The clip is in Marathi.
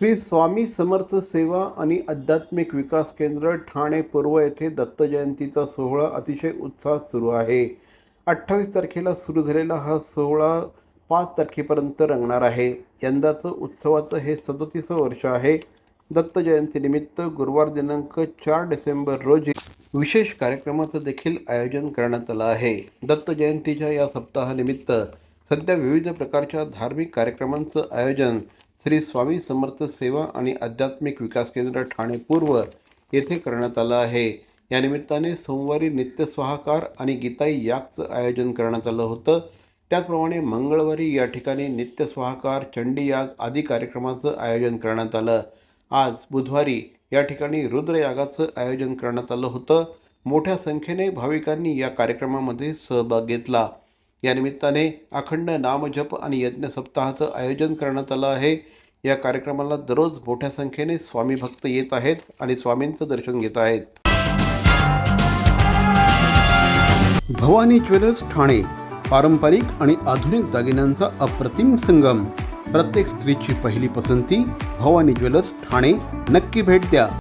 श्री स्वामी समर्थ सेवा आणि आध्यात्मिक विकास केंद्र ठाणे पूर्व येथे दत्त जयंतीचा सोहळा अतिशय उत्साहात सुरू आहे. अठ्ठावीस तारखेला सुरू झालेला हा सोहळा पाच तारखेपर्यंत रंगणार आहे. यंदाचं उत्सवाचं हे सदतीसं वर्ष आहे. दत्त जयंतीनिमित्त गुरुवार दिनांक चार डिसेंबर रोजी विशेष कार्यक्रमाचं देखील आयोजन करण्यात आलं आहे. दत्त जयंतीच्या या सप्ताहानिमित्त सध्या विविध प्रकारच्या धार्मिक कार्यक्रमांचं आयोजन श्री स्वामी समर्थ सेवा आणि आध्यात्मिक विकास केंद्र ठाणे पूर्व येथे करण्यात आलं आहे. या निमित्ताने सोमवारी नित्यस्वाहाकार आणि गीताई यागचं आयोजन करण्यात आलं होतं. त्याचप्रमाणे मंगळवारी या ठिकाणी नित्यस्वाहाकार चंडी याग आदी कार्यक्रमाचं आयोजन करण्यात आलं. आज बुधवारी या ठिकाणी रुद्रयागाचं आयोजन करण्यात आलं होतं. मोठ्या संख्येने भाविकांनी या कार्यक्रमामध्ये सहभाग घेतला. या निमित्ताने अखंड नामजप आणि यज्ञ सप्ताहाचं आयोजन करण्यात आलं आहे. या कार्यक्रमाला दररोज मोठ्या संख्येने स्वामी भक्त येत आहेत आणि स्वामींचं दर्शन घेत आहेत. भवानी ज्वेलर्स ठाणे पारंपरिक आणि आधुनिक दागिन्यांचा अप्रतिम संगम. प्रत्येक स्त्रीची पहिली पसंती भवानी ज्वेलर्स ठाणे. नक्की भेट द्या.